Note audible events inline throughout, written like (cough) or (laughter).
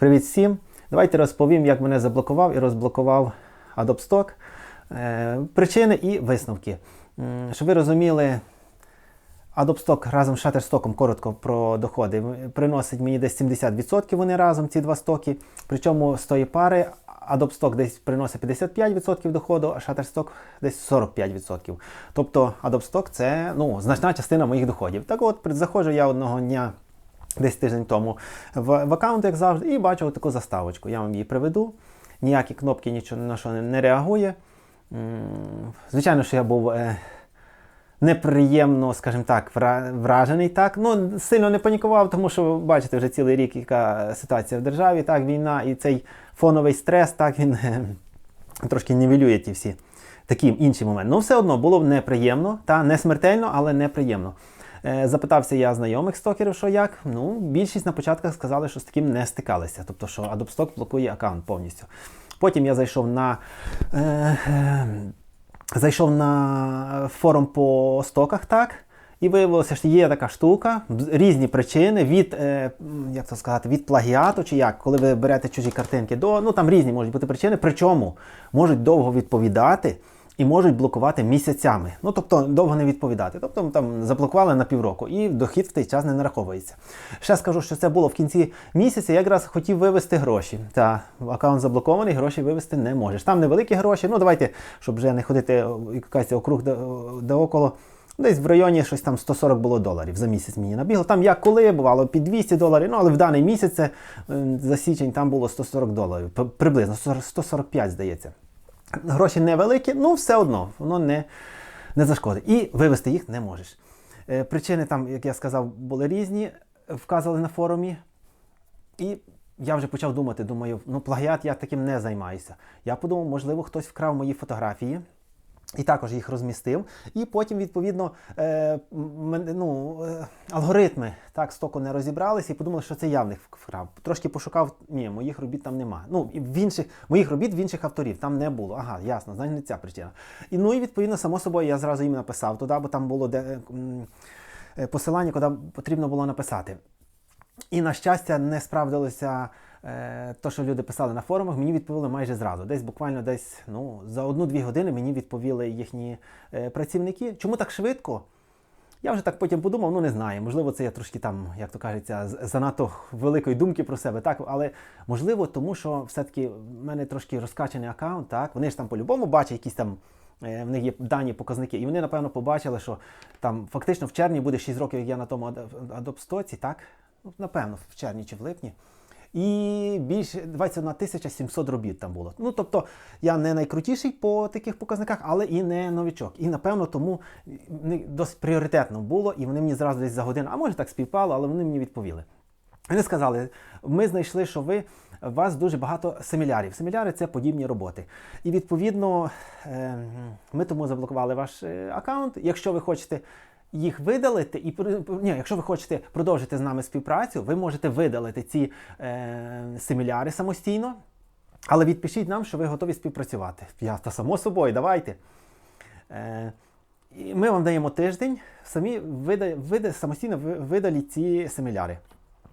Привіт всім! Давайте розповім, як мене заблокував і розблокував Adobe Stock. Е, Причини і висновки. Щоб ви розуміли, Adobe Stock разом з Shutterstock, коротко про доходи, приносить мені десь 70% вони разом, ці два стоки. Причому з тої пари Adobe Stock десь приносить 55% доходу, а Shutterstock десь 45%. Тобто Adobe Stock це ну, значна частина моїх доходів. Так от, заходжу я одного дня десь тиждень тому в, в аккаунт, як завжди, і бачу таку заставочку. Я вам її приведу. Ніякі кнопки нічого на що не, реагує. Звичайно, що я був е, неприємно, скажімо так, вражений. Так? Ну, сильно не панікував, тому що бачите вже цілий рік, яка ситуація в державі, так, війна і цей фоновий стрес, так, він е, трошки нівелює ті всі такі інші моменти. Ну, все одно було неприємно, та не смертельно, але неприємно. Е, Запитався я знайомих стокерів, що як. Ну, більшість на початках сказали, що з таким не стикалися. Тобто, що Adobe Stock блокує аккаунт повністю. Потім я зайшов на. Е, е, зайшов на форум по стоках, так. І виявилося, що є така штука, різні причини від, е, як то сказати, від плагіату чи як, коли ви берете чужі картинки, до, ну там різні можуть бути причини, причому можуть довго відповідати і можуть блокувати місяцями. Ну тобто довго не відповідати. Тобто там заблокували на півроку і дохід в той час не нараховується. Ще скажу, що це було в кінці місяця. Я якраз хотів вивести гроші. Та аккаунт заблокований, гроші вивести не можеш. Там невеликі гроші. Ну давайте, щоб вже не ходити якась округ до около. Десь в районі щось там 140 було доларів за місяць мені набігло. Там як коли бувало під 200 доларів, ну але в даний місяць це, е, за січень там було 140 доларів, приблизно 145, здається. Гроші невеликі, ну все одно, воно не, не зашкодить. І вивести їх не можеш. Е, Причини там, як я сказав, були різні, вказали на форумі. І я вже почав думати, думаю, ну плагіат я таким не займаюся. Я подумав, можливо, хтось вкрав мої фотографії. І також їх розмістив. І потім, відповідно, е, ну, е, алгоритми так стоку не розібралися і подумали, що це я в них вкрав. Трошки пошукав, ні, моїх робіт там нема. Ну, в інших, моїх робіт в інших авторів там не було. Ага, ясно, значить не ця причина. І ну і відповідно, само собою, я зразу їм написав туди, бо там було де, е, е, посилання, куди потрібно було написати. І на щастя, не справдилося то, що люди писали на форумах, мені відповіли майже зразу. Десь буквально десь ну, за одну-дві години мені відповіли їхні е, працівники. Чому так швидко? Я вже так потім подумав, ну не знаю. Можливо, це я трошки там, як то кажеться, занадто великої думки про себе, так, але можливо, тому що все-таки в мене трошки розкачаний аккаунт, так. Вони ж там по-любому бачать якісь там. е, В них є дані показники, і вони, напевно, побачили, що там фактично в червні буде 6 років, як я на тому Ад- Adobe Stock, так? Ну, напевно, в червні чи в липні. І більше 21 тисяча 700 робіт там було. Ну, тобто, я не найкрутіший по таких показниках, але і не новичок. І напевно тому досить пріоритетно було, і вони мені зразу десь за годину, а може так співпало, але вони мені відповіли. Вони сказали: ми знайшли, що ви у вас дуже багато семілярів. Семіляри це подібні роботи. І відповідно е, ми тому заблокували ваш е, аккаунт. Якщо ви хочете їх видалити, і ні, якщо ви хочете продовжити з нами співпрацю, ви можете видалити ці е, семіляри самостійно. Але відпишіть нам, що ви готові співпрацювати. Я та само собою, давайте. Е, і ми вам даємо тиждень, самі вида, вида, самостійно ви- видаліть ці семіляри.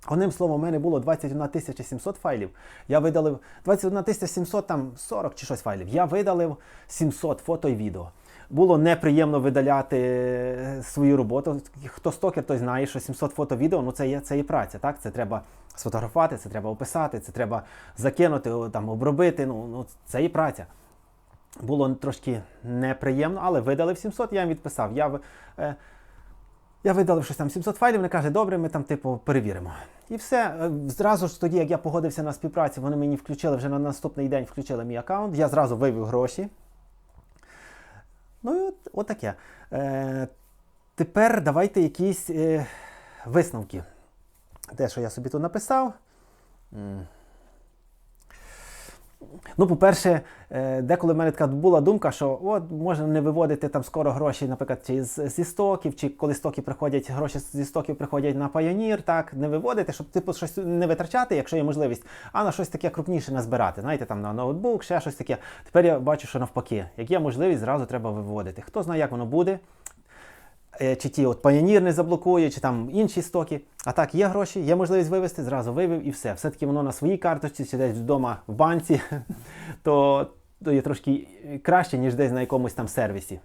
Одним словом, у мене було 21 тисяча 700 файлів. Я видалив 21 700, там 40 чи щось файлів. Я видалив 700 фото і відео. Було неприємно видаляти е, свою роботу. Хто стокер, той знає, що 700 фото відео ну це є, це є праця. Так? Це треба сфотографувати, це треба описати, це треба закинути, там, обробити. Ну, ну, це є праця. Було трошки неприємно, але видалив 700, я їм відписав. Я, е, я видалив щось там 700 файлів, вони каже, добре, ми там типу перевіримо. І все. Е, Зразу ж тоді, як я погодився на співпрацю, вони мені включили вже на наступний день включили мій аккаунт. Я зразу вивів гроші. Ну і от, таке. Е, тепер давайте якісь е, висновки. Те, що я собі тут написав. Ну, по-перше, е, деколи в мене така була думка, що от можна не виводити там скоро гроші, наприклад, чи з, зі стоків, чи коли стоки приходять, гроші зі стоків приходять на Pioneer, так, не виводити, щоб типу щось не витрачати, якщо є можливість, а на щось таке крупніше назбирати. Знаєте, там на ноутбук, ще щось таке. Тепер я бачу, що навпаки, як є можливість, зразу треба виводити. Хто знає, як воно буде. Е, чи ті от Pioneer не заблокує, чи там інші стоки. А так, є гроші, є можливість вивести, зразу вивів і все. Все-таки воно на своїй карточці, чи десь вдома в банці, (laughs) то, то є трошки краще, ніж десь на якомусь там сервісі.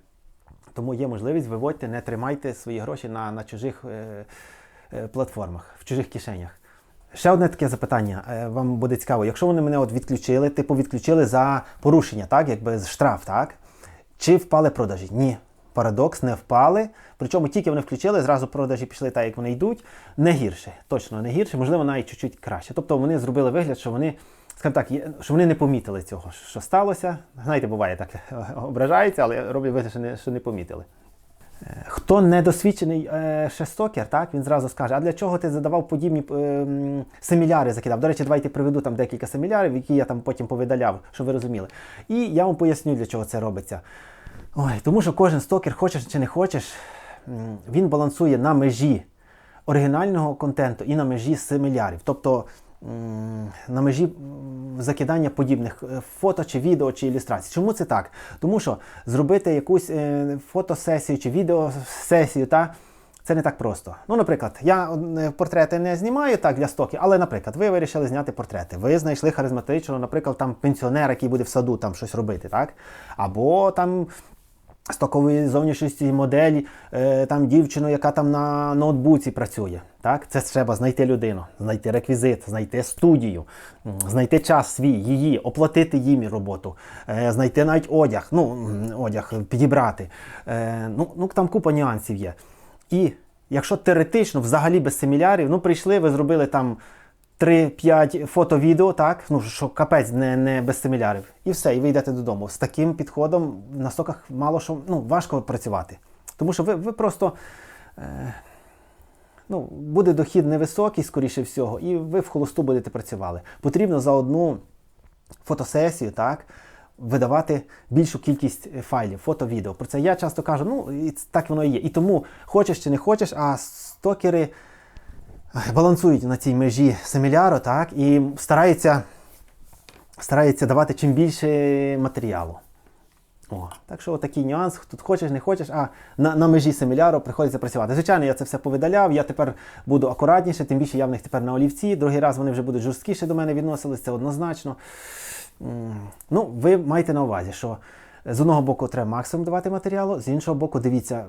Тому є можливість виводьте, не тримайте свої гроші на, на чужих е, е, платформах, в чужих кишенях. Ще одне таке запитання. е, Вам буде цікаво. Якщо вони мене от відключили, типу відключили за порушення, так, якби штраф, так? Чи впали продажі? Ні. Парадокс, не впали. Причому тільки вони включили, зразу продажі пішли так, як вони йдуть. Не гірше, точно не гірше, можливо, навіть чуть-чуть краще. Тобто вони зробили вигляд, що вони, скажімо так, що вони не помітили цього, що сталося. Знаєте, буває так, (laughs) ображаються, але роблять вигляд, що не, що не помітили. Е, Хто недосвідчений е, ще стокер, так, він зразу скаже, а для чого ти задавав подібні е, семіляри закидав? До речі, давайте приведу там декілька семілярів, які я там потім повидаляв, щоб ви розуміли. І я вам поясню, для чого це робиться. Ой, тому що кожен стокер, хочеш чи не хочеш, він балансує на межі оригінального контенту і на межі семілярів. Тобто на межі закидання подібних е, фото чи відео чи ілюстрацій. Чому це так? Тому що зробити якусь е, фотосесію чи відеосесію, та, це не так просто. Ну, наприклад, я е, портрети не знімаю так для стоків, але, наприклад, ви вирішили зняти портрети. Ви знайшли харизматичного, наприклад, там пенсіонера, який буде в саду там щось робити, так? Або там стокової зовнішності моделі, е, там дівчину, яка там на ноутбуці працює. Так? Це треба знайти людину, знайти реквізит, знайти студію, знайти час свій, її, оплатити їм роботу, е, знайти навіть одяг, ну, одяг підібрати. Е, ну, ну, там купа нюансів є. І якщо теоретично взагалі без семілярів, ну прийшли, ви зробили там 3-5 фото-відео, так, ну що капець не, не без семілярів. І все, і ви йдете додому. З таким підходом на стоках мало що ну, важко працювати. Тому що ви, ви просто. Е, ну, буде дохід невисокий, скоріше всього, і ви в холосту будете працювали. Потрібно за одну фотосесію, так, видавати більшу кількість е, файлів, фото-відео. Про це я часто кажу, ну і так воно і є. І тому хочеш чи не хочеш, а стокери е, балансують на цій межі семіляру, так, і стараються, стараються давати чим більше матеріалу. О, так що такий нюанс, тут хочеш, не хочеш, а на, на межі семіляру приходиться працювати. Звичайно, я це все повидаляв, я тепер буду акуратніше, тим більше я в них тепер на олівці. Другий раз вони вже будуть жорсткіше до мене відносились, це однозначно. Ну, ви маєте на увазі, що з одного боку треба максимум давати матеріалу, з іншого боку, дивіться.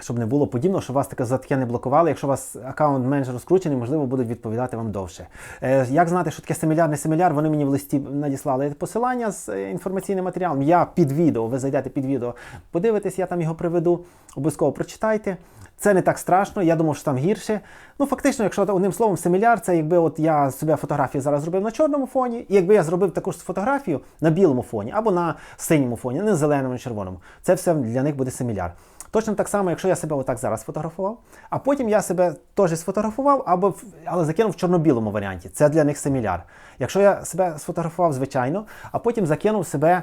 Щоб не було подібно, що вас таке за не блокували. Якщо у вас аккаунт менш розкручений, можливо, будуть відповідати вам довше. Е, як знати, що таке семіляр, не семіляр? Вони мені в листі надіслали посилання з е, інформаційним матеріалом. Я під відео, ви зайдете під відео, подивитесь, я там його приведу. Обов'язково прочитайте. Це не так страшно, я думав, що там гірше. Ну, фактично, якщо одним словом, семіляр, це якби от я себе фотографію зараз зробив на чорному фоні, і якби я зробив таку ж фотографію на білому фоні або на синьому фоні, не зеленому, не червоному. Це все для них буде семіляр. Точно так само, якщо я себе отак зараз сфотографував, а потім я себе теж сфотографував, або але закинув в чорно-білому варіанті. Це для них семіляр. Якщо я себе сфотографував звичайно, а потім закинув себе,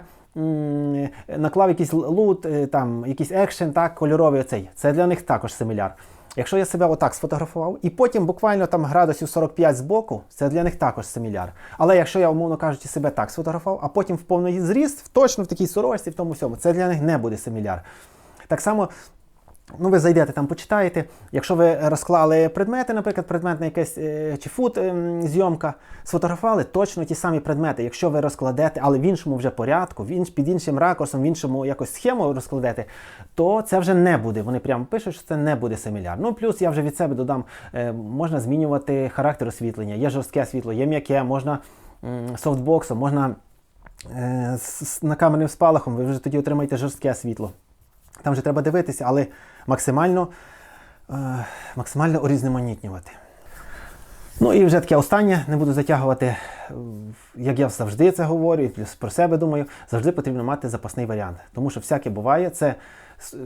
наклав якийсь лут, е, там, якийсь екшен, так, кольоровий оцей. Це для них також семіляр. Якщо я себе отак сфотографував, і потім буквально там градусів 45 збоку, це для них також семіляр. Але якщо я, умовно кажучи, себе так сфотографував, а потім в повний зріст, точно в такій сорочці, в тому всьому, це для них не буде семіляр. Так само. Ну, ви зайдете там, почитаєте. Якщо ви розклали предмети, наприклад, предметна якась е, чи фут ем, зйомка, сфотографували точно ті самі предмети. Якщо ви розкладете, але в іншому вже порядку, в інш, під іншим ракурсом, в іншому якось схему розкладете, то це вже не буде. Вони прямо пишуть, що це не буде семіляр. Ну, плюс я вже від себе додам, е, можна змінювати характер освітлення. Є жорстке світло, є м'яке, можна софтбоксом, можна е, з, з спалахом, ви вже тоді отримаєте жорстке світло. Там вже треба дивитися, але максимально, е, максимально урізноманітнювати. Ну і вже таке останнє, не буду затягувати, е, як я завжди це говорю, і плюс про себе думаю, завжди потрібно мати запасний варіант. Тому що всяке буває, це е,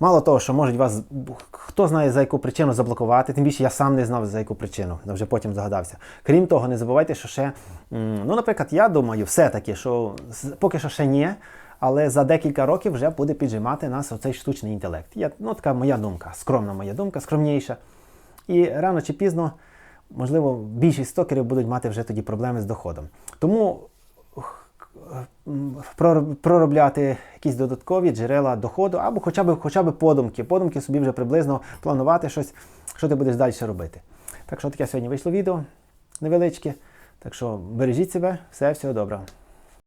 мало того, що можуть вас, хто знає за яку причину заблокувати, тим більше я сам не знав за яку причину, вже потім згадався. Крім того, не забувайте, що ще, ну, наприклад, я думаю, все-таки, що поки що ще ні, але за декілька років вже буде піджимати нас оцей штучний інтелект. Я, ну, така моя думка, скромна моя думка, скромніша. І рано чи пізно, можливо, більшість стокерів будуть мати вже тоді проблеми з доходом. Тому проробляти якісь додаткові джерела доходу, або хоча б, хоча б подумки. Подумки собі вже приблизно планувати щось, що ти будеш далі робити. Так що таке сьогодні вийшло відео невеличке. Так що бережіть себе, все, всього доброго.